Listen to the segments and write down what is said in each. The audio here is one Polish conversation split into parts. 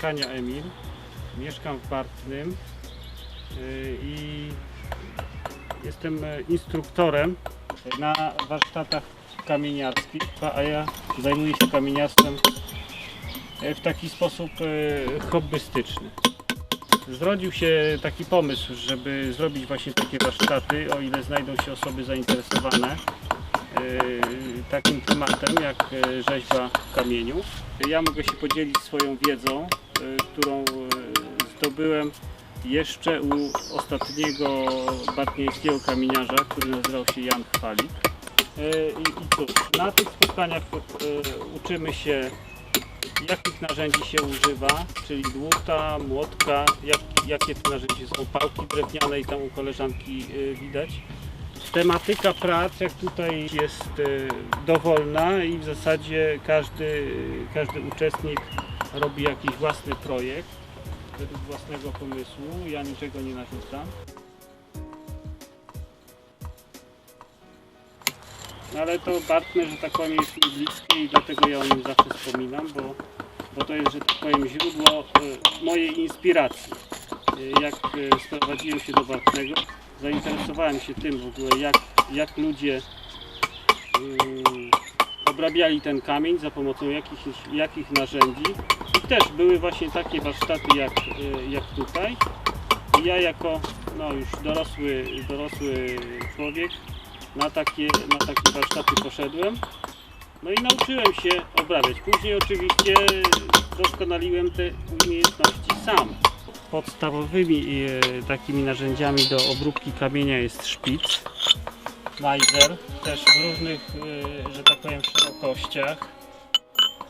Kania Emil, mieszkam w Bartnym y, i jestem e, instruktorem na warsztatach kamieniarskich, a ja zajmuję się kamieniarstwem e, w taki sposób e, hobbystyczny. Zrodził się taki pomysł, żeby zrobić właśnie takie warsztaty, o ile znajdą się osoby zainteresowane takim tematem jak rzeźba w kamieniu. Ja mogę się podzielić swoją wiedzą, którą e, zdobyłem jeszcze u ostatniego bartnieńskiego kamieniarza, który nazywał się Jan Chwalik. E, I, cóż, na tych spotkaniach uczymy się jakich narzędzi się używa, czyli dłuta, młotka, jak, jakie to narzędzie są, pałki drewniane i tam u koleżanki y, widać. Tematyka prac, jak tutaj jest y, dowolna i w zasadzie każdy, każdy uczestnik robi jakiś własny projekt według własnego pomysłu. Ja niczego nie narzucam. No ale to Bartner, że tak powiem, jest mi bliskie i dlatego ja o nim zawsze wspominam, bo, bo to jest, że tak powiem, źródło e, mojej inspiracji. E, Jak e, sprowadziłem się do Bartnego, zainteresowałem się tym w ogóle, jak, jak ludzie mm, obrabiali ten kamień za pomocą jakich, jakich narzędzi. I też były właśnie takie warsztaty jak, e, jak tutaj. I ja jako no, już dorosły, dorosły człowiek na takie, na takie warsztaty poszedłem. No i nauczyłem się obrabiać. Później oczywiście doskonaliłem te umiejętności sam. Podstawowymi e, takimi narzędziami do obróbki kamienia jest szpic, majzer, też w różnych, e, że tak powiem, szerokościach.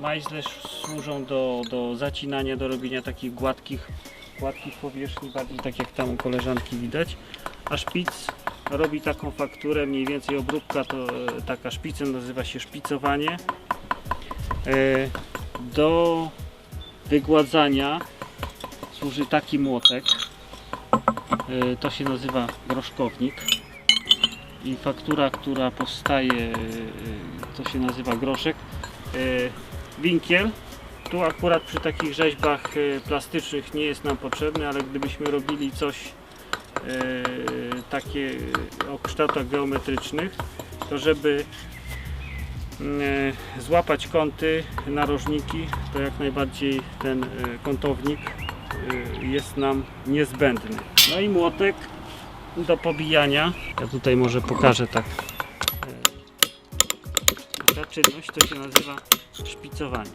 Majzle służą do, do zacinania, do robienia takich gładkich, gładkich powierzchni, bardziej tak jak tam u koleżanki widać. A szpic robi taką fakturę, mniej więcej obróbka to e, taka szpica nazywa się szpicowanie. E, Do wygładzania służy taki młotek. E, To się nazywa groszkownik. I faktura, która powstaje, to się nazywa groszek. Winkiel. Tu akurat przy takich rzeźbach e, plastycznych nie jest nam potrzebny, ale gdybyśmy robili coś e, takie o kształtach geometrycznych, to żeby e, złapać kąty, narożniki, to jak najbardziej ten kątownik jest nam niezbędny. No i młotek do pobijania. Ja tutaj może pokażę tak. Czynność to się nazywa szpicowanie.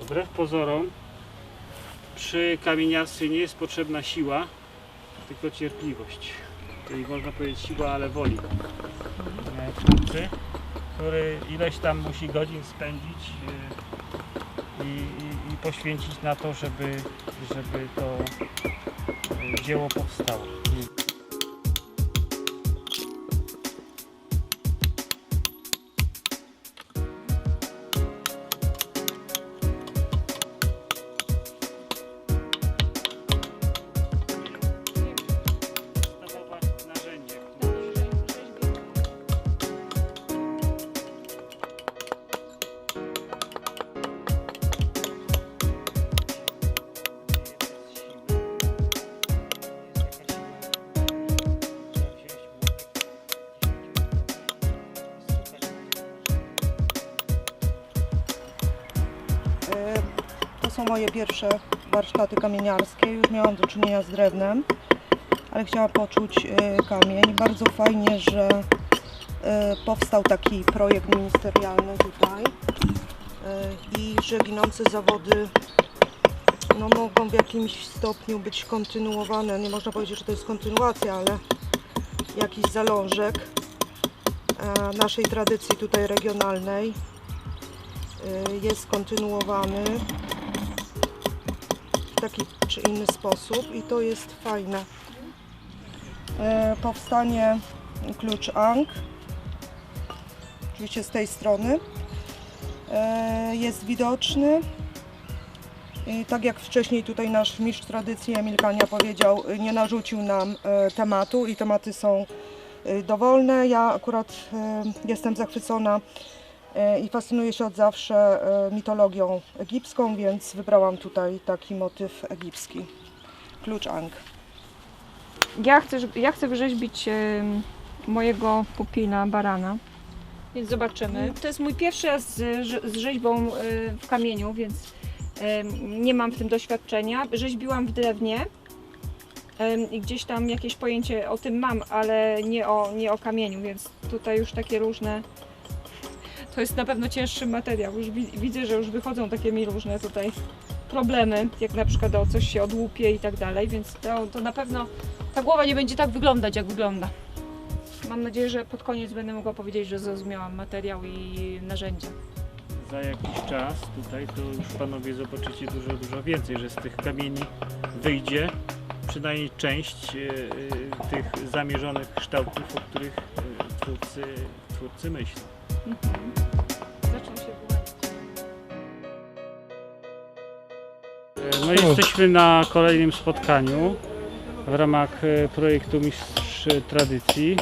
Wbrew pozorom przy kamieniarstwie nie jest potrzebna siła, tylko cierpliwość. Czyli można powiedzieć siła, ale woli. E, Twórcy, który ileś tam musi godzin spędzić e, i, i, i poświęcić na to, żeby, żeby to e, dzieło powstało. Moje pierwsze warsztaty kamieniarskie. Już miałam do czynienia z drewnem, ale chciałam poczuć e, kamień. Bardzo fajnie, że e, powstał taki projekt ministerialny tutaj E, i że ginące zawody no, mogą w jakimś stopniu być kontynuowane. Nie można powiedzieć, że to jest kontynuacja, ale jakiś zalążek e, naszej tradycji tutaj regionalnej y, jest kontynuowany taki czy inny sposób i to jest fajne. E, Powstanie klucz Ang, oczywiście z tej strony, e, jest widoczny. I tak jak wcześniej tutaj nasz mistrz tradycji Emil Kania powiedział, nie narzucił nam e, tematu i tematy są dowolne. Ja akurat jestem zachwycona I fascynuję się od zawsze e, mitologią egipską, więc wybrałam tutaj taki motyw egipski. Klucz Ankh. Ja chcę, ja chcę wyrzeźbić em, mojego pupila, barana. Więc zobaczymy. To jest mój pierwszy raz z, z rzeźbą e, w kamieniu, więc nie mam w tym doświadczenia. Rzeźbiłam w drewnie i gdzieś tam jakieś pojęcie o tym mam, ale nie o, nie o kamieniu, więc tutaj już takie różne. To jest na pewno cięższy materiał. Już wi- widzę, że już wychodzą takie mi różne tutaj problemy, jak na przykład o coś się odłupie i tak dalej, więc to, to na pewno ta głowa nie będzie tak wyglądać, jak wygląda. Mam nadzieję, że pod koniec będę mogła powiedzieć, że zrozumiałam materiał i narzędzia. Za jakiś czas tutaj to już panowie zobaczycie dużo, dużo więcej, że z tych kamieni wyjdzie przynajmniej część e, e, tych zamierzonych kształtów, o których e, twórcy, twórcy myślą. Zaczną się wyłaniać. No jesteśmy na kolejnym spotkaniu w ramach e, projektu Mistrz Tradycji.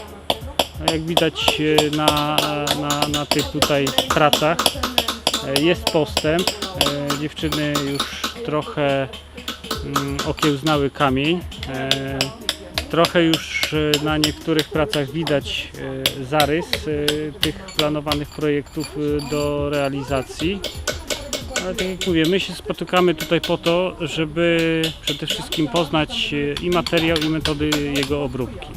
No jak widać e, na, na, na tych tutaj pracach e, jest postęp. Dziewczyny już trochę mm, okiełznały kamień. Trochę już na niektórych pracach widać e, zarys e, tych planowanych projektów e, do realizacji. Ale tak jak mówię, my się spotykamy tutaj po to, żeby przede wszystkim poznać i materiał, i metody jego obróbki.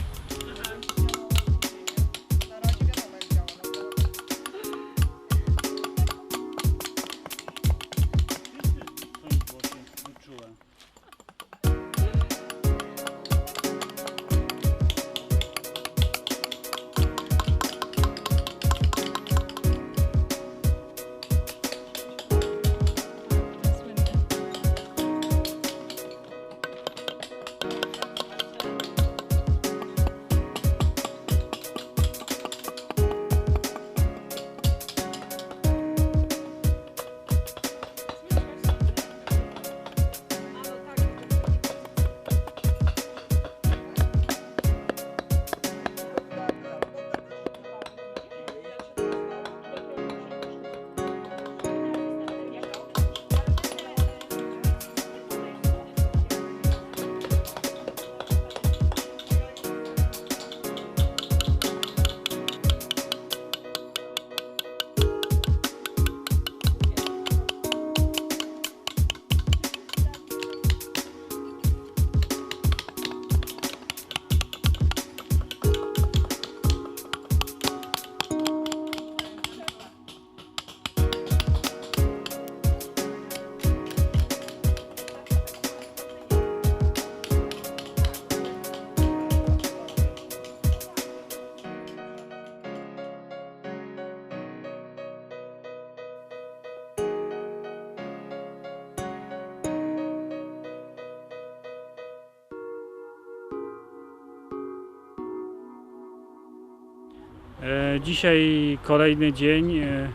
Dzisiaj kolejny dzień e,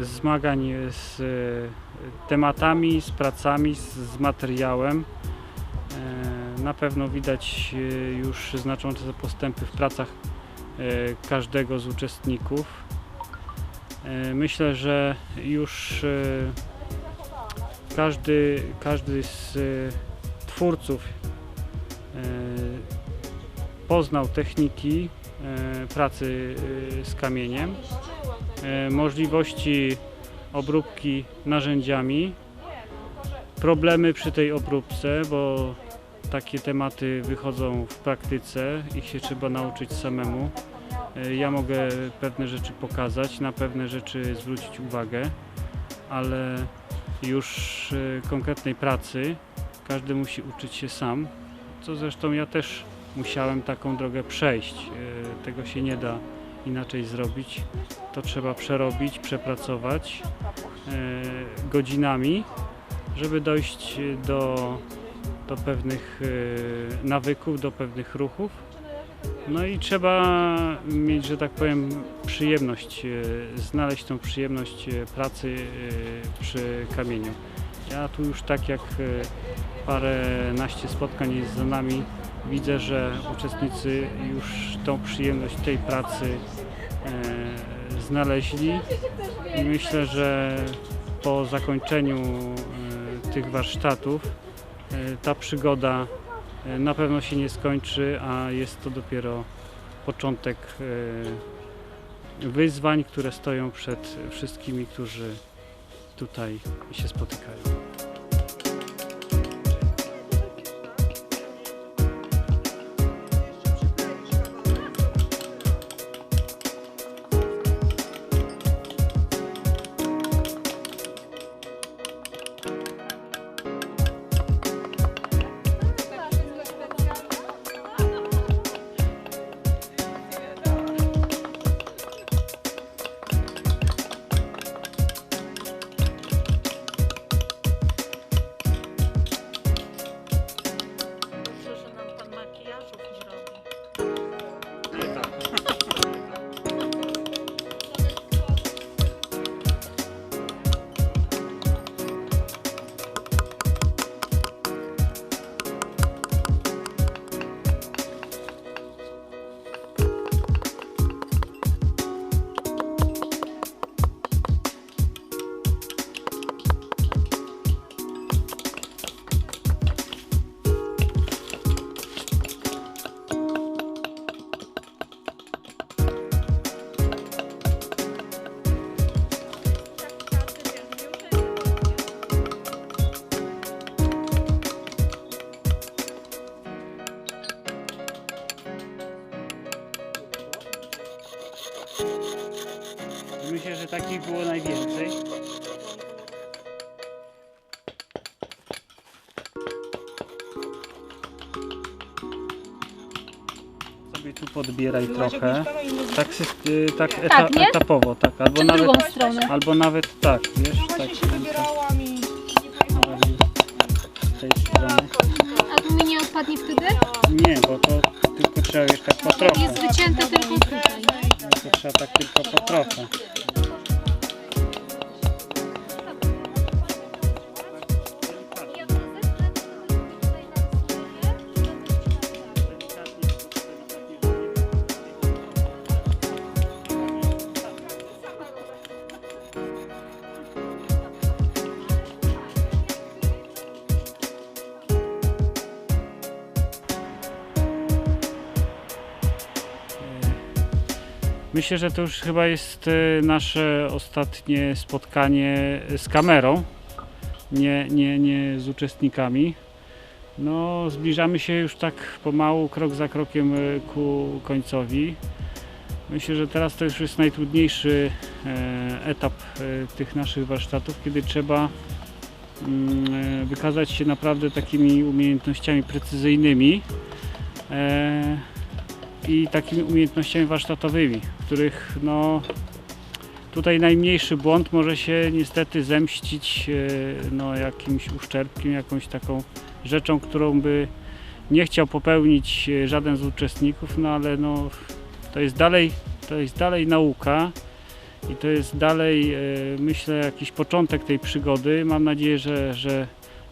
zmagań z e, tematami, z pracami, z, materiałem. E, Na pewno widać już znaczące postępy w pracach każdego z uczestników. Myślę, że już każdy, każdy z twórców poznał techniki pracy e, z kamieniem, e, możliwości obróbki narzędziami, problemy przy tej obróbce, bo takie tematy wychodzą w praktyce, ich się trzeba nauczyć samemu. E, Ja mogę pewne rzeczy pokazać, na pewne rzeczy zwrócić uwagę, ale już e, konkretnej pracy każdy musi uczyć się sam, co zresztą ja też musiałem taką drogę przejść. E, Tego się nie da inaczej zrobić. To trzeba przerobić, przepracować e, godzinami, żeby dojść do, do pewnych e, nawyków, do pewnych ruchów. No i trzeba mieć, że tak powiem, przyjemność, znaleźć tą przyjemność pracy przy kamieniu. Ja tu już tak jak e, paręnaście spotkań jest za nami, widzę, że uczestnicy już tą przyjemność tej pracy e, znaleźli i myślę, że po zakończeniu e, tych warsztatów e, ta przygoda e, na pewno się nie skończy, a jest to dopiero początek e, wyzwań, które stoją przed wszystkimi, którzy tutaj się spotykają. Myślę, że takich było najwięcej. Sobie tu podbieraj trochę. Tak, y, tak, eta- Tak, nie? etapowo, tak. Albo Czy nawet, drugą stronę? albo nawet tak, wiesz, No tak. właśnie się wybierałam i Z tej strony. A tu mi nie odpadnie wtedy? Nie, bo to tylko trzeba wiesz tak po trochę. Jest wycięte tylko tutaj. To trzeba tak Myślę, że to już chyba jest e, nasze ostatnie spotkanie z kamerą, nie, nie, nie z uczestnikami. No, zbliżamy się już tak pomału, krok za krokiem e, ku końcowi. Myślę, że teraz to już jest najtrudniejszy e, etap e, tych naszych warsztatów, kiedy trzeba mm, e, wykazać się naprawdę takimi umiejętnościami precyzyjnymi. I takimi umiejętnościami warsztatowymi, których no, tutaj najmniejszy błąd może się niestety zemścić e, no, jakimś uszczerbkiem, jakąś taką rzeczą, którą by nie chciał popełnić e, żaden z uczestników, no ale no, to jest dalej, to jest dalej nauka i to jest dalej e, myślę jakiś początek tej przygody. Mam nadzieję, że, że,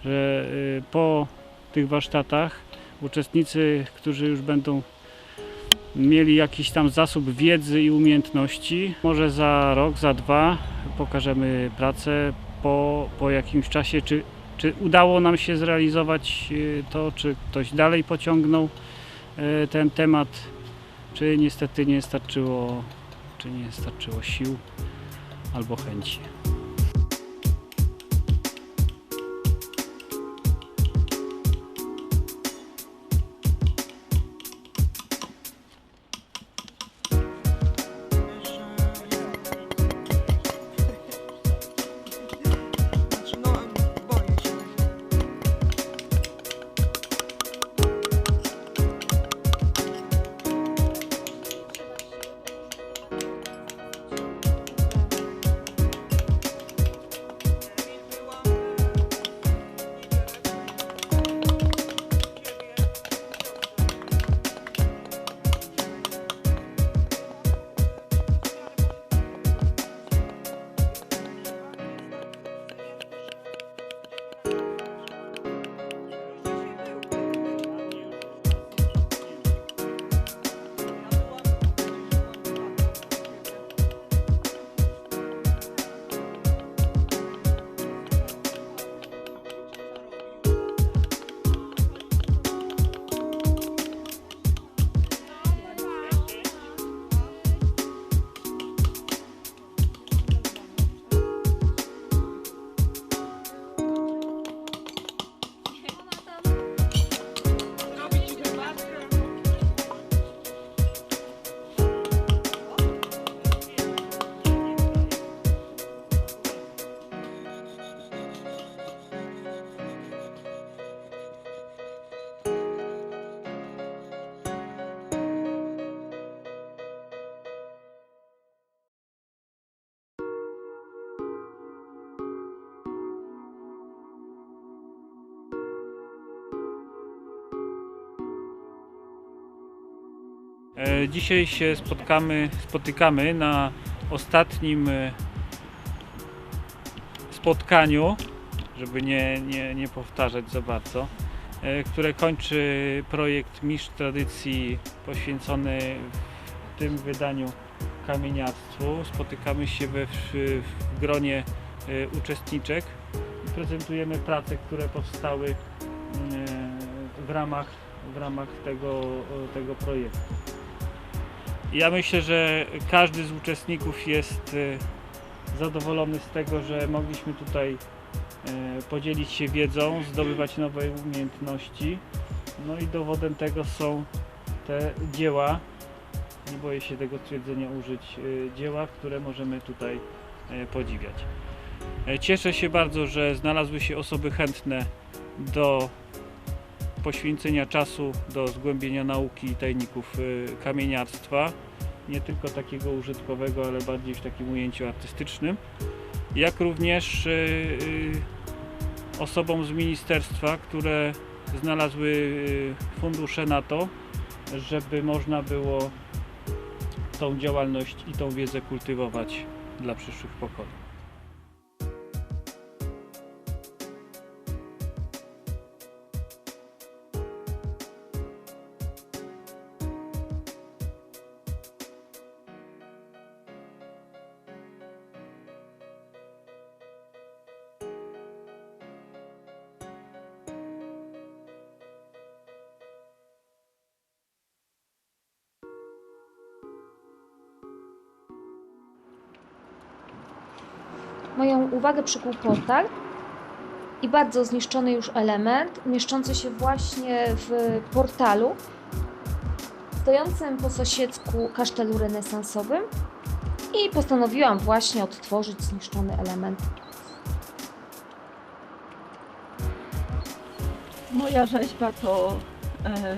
że po tych warsztatach uczestnicy, którzy już będą mieli jakiś tam zasób wiedzy i umiejętności. Może za rok, za dwa pokażemy pracę po, po jakimś czasie, czy, czy udało nam się zrealizować e, to, czy ktoś dalej pociągnął e, ten temat, czy niestety nie starczyło, czy nie starczyło sił albo chęci. Dzisiaj się spotkamy, spotykamy na ostatnim e, spotkaniu, żeby nie, nie, nie powtarzać za bardzo, e, które kończy projekt Mistrz Tradycji poświęcony w tym wydaniu kamieniarstwu. Spotykamy się we, w, w gronie e, uczestniczek i prezentujemy prace, które powstały e, w ramach, w ramach tego, tego projektu. Ja myślę, że każdy z uczestników jest e, zadowolony z tego, że mogliśmy tutaj e, podzielić się wiedzą, zdobywać nowe umiejętności. No i dowodem tego są te dzieła, nie boję się tego stwierdzenia użyć, e, dzieła, które możemy tutaj podziwiać. Cieszę się bardzo, że znalazły się osoby chętne do poświęcenia czasu do zgłębienia nauki i tajników y, kamieniarstwa, nie tylko takiego użytkowego, ale bardziej w takim ujęciu artystycznym, jak również y, y, osobom z ministerstwa, które znalazły fundusze na to, żeby można było tą działalność i tą wiedzę kultywować dla przyszłych pokoleń. Moją uwagę przykuł portal i bardzo zniszczony już element, mieszczący się właśnie w portalu, stojącym po sąsiedzku kasztelu renesansowym i postanowiłam właśnie odtworzyć zniszczony element. Moja rzeźba to e,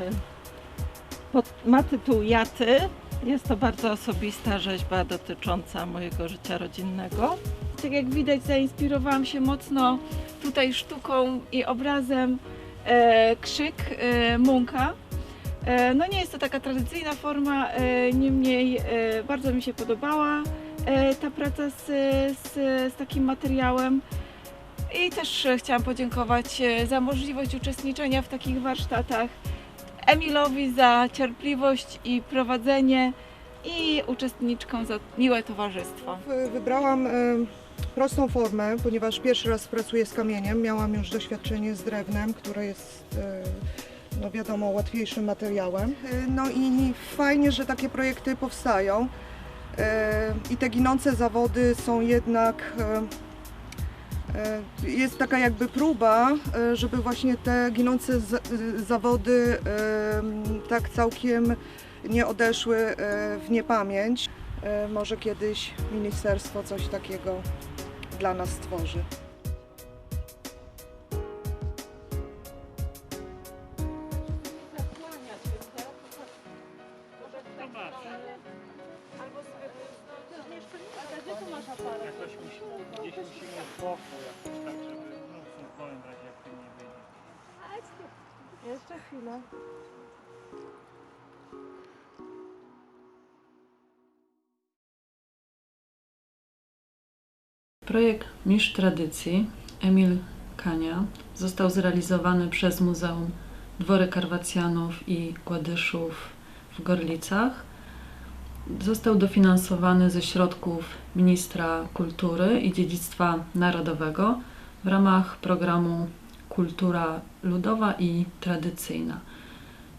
pod, ma tytuł Jaty. Jest to bardzo osobista rzeźba dotycząca mojego życia rodzinnego. Tak jak widać, zainspirowałam się mocno tutaj sztuką i obrazem e, Krzyk e, Munka. E, no nie jest to taka tradycyjna forma, e, niemniej e, bardzo mi się podobała e, ta praca z, z, z takim materiałem. I też chciałam podziękować e, za możliwość uczestniczenia w takich warsztatach Emilowi za cierpliwość i prowadzenie i uczestniczkom za miłe towarzystwo. Wy- Wybrałam prostą formę, ponieważ pierwszy raz pracuję z kamieniem. Miałam już doświadczenie z drewnem, które jest, e, no wiadomo, łatwiejszym materiałem. E, No i fajnie, że takie projekty powstają. E, I te ginące zawody są jednak. Jest taka jakby próba, żeby właśnie te ginące za- zawody tak całkiem nie odeszły w niepamięć. E, Może kiedyś ministerstwo coś takiego dla nas stworzy. Projekt Mistrz Tradycji Emil Kania został zrealizowany przez Muzeum Dwory Karwacjanów i Gładyszów w Gorlicach. Został dofinansowany ze środków Ministra Kultury i Dziedzictwa Narodowego w ramach programu Kultura Ludowa i Tradycyjna.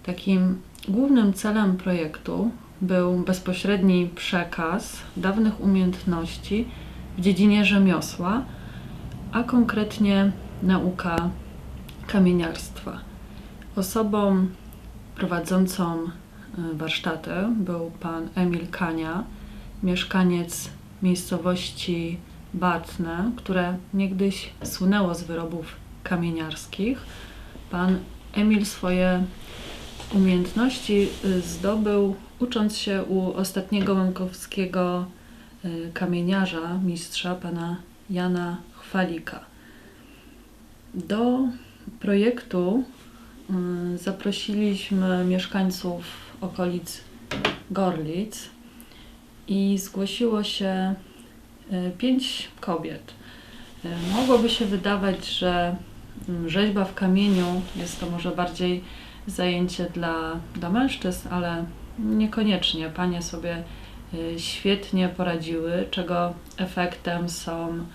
Takim głównym celem projektu był bezpośredni przekaz dawnych umiejętności w dziedzinie rzemiosła, a konkretnie nauka kamieniarstwa. Osobą prowadzącą y, warsztaty był pan Emil Kania, mieszkaniec miejscowości Batne, które niegdyś słynęło z wyrobów kamieniarskich. Pan Emil swoje umiejętności y, zdobył ucząc się u ostatniego łękowskiego y, kamieniarza, mistrza, pana Jana Chwalika. Do projektu y, zaprosiliśmy mieszkańców okolic Gorlic i zgłosiło się y, pięć kobiet. Y, Mogłoby się wydawać, że mm, rzeźba w kamieniu jest to może bardziej zajęcie dla, dla mężczyzn, ale niekoniecznie. Panie sobie y, świetnie poradziły, czego efektem są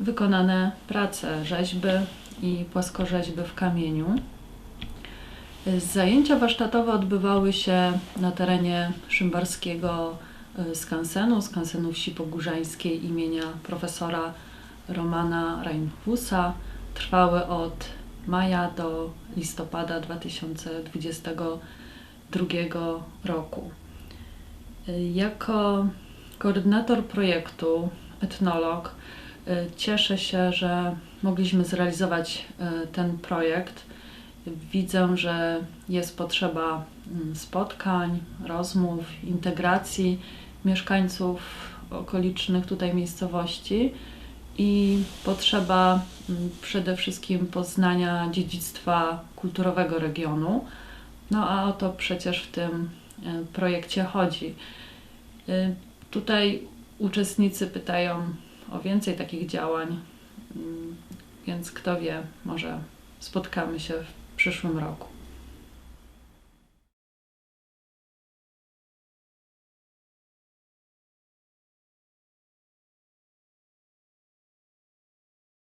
wykonane prace rzeźby i płaskorzeźby w kamieniu. Y, Zajęcia warsztatowe odbywały się na terenie szymbarskiego y, skansenu, skansenu wsi pogórzańskiej imienia profesora Romana Reinhusa. Trwały od maja do listopada 2022 roku. Jako koordynator projektu, etnolog, y, cieszę się, że mogliśmy zrealizować y, ten projekt. Widzę, że jest potrzeba mm, spotkań, rozmów, integracji mieszkańców okolicznych tutaj miejscowości i potrzeba mm, przede wszystkim poznania dziedzictwa kulturowego regionu. No a o to przecież w tym projekcie chodzi. Y, Tutaj uczestnicy pytają o więcej takich działań, mm, więc kto wie, może spotkamy się w przyszłym roku.